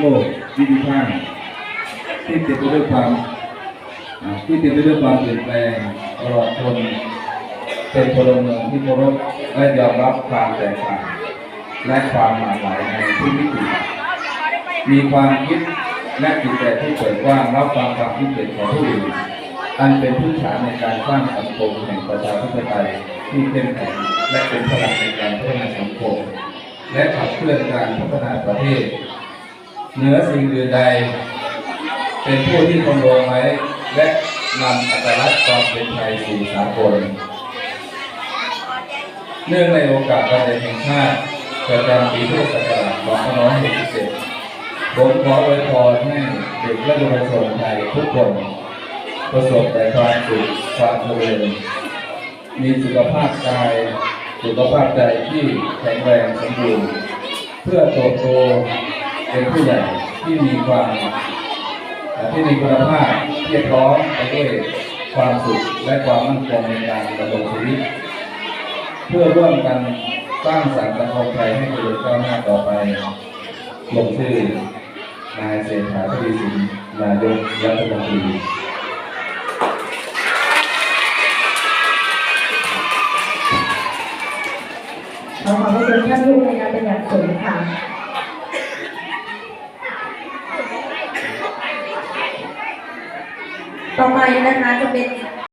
โลกดิจิทัลที่เต็มไปด้วยความที่เต็มไปด้วยความเปลี่ยนแปลงตลอดทนเป็นพลเมืองที่เคารพและยอมรับความแตกต่างและความหลากหลายในทุกมิติมีความคิดและจิตใจที่เปิดกว้างรับฟังความคิดเห็นของผู้อื่นอันเป็นพื้นฐานในการสร้างสังคมแห่งประชาธิปไตยที่เข้มแข็งและเป็นพลังในการพัฒนาสังคม และขับเคลื่อนการพัฒนาประเทศ เหนือสิ่งอื่นใด เป็นผู้ที่คงรงไว้ และนำอัตลักษณ์ความเป็นไทยสู่สากลเนื่องในโอกาสวันเด็กแห่งชาติประจำปีพุทธศักราช2567ผมขออวยพรให้เด็กและเยาวชนไทยทุกคน ประสบแต่ความสุขความเจริญมีสุขภาพกาย สุขภาพใจที่แข็งแรงสมบูรณ์เพื่อโตโต เป็นผู้ใหญ่ที่มีความที่มีคุณภาพเพียบพร้อมไปด้วยความสุขและความมั่นคงในการดำรงชีวิต เพื่อร่วมกันสร้างสรรค์สังคมไทยให้เจริญก้าวหน้าต่อไปลงชื่อนายเศรษฐาทวีสินนายกรัฐมนตรีขอขอบพระคุณท่านผู้ในการเป็นอย่างสูงค่ะ ต่อไป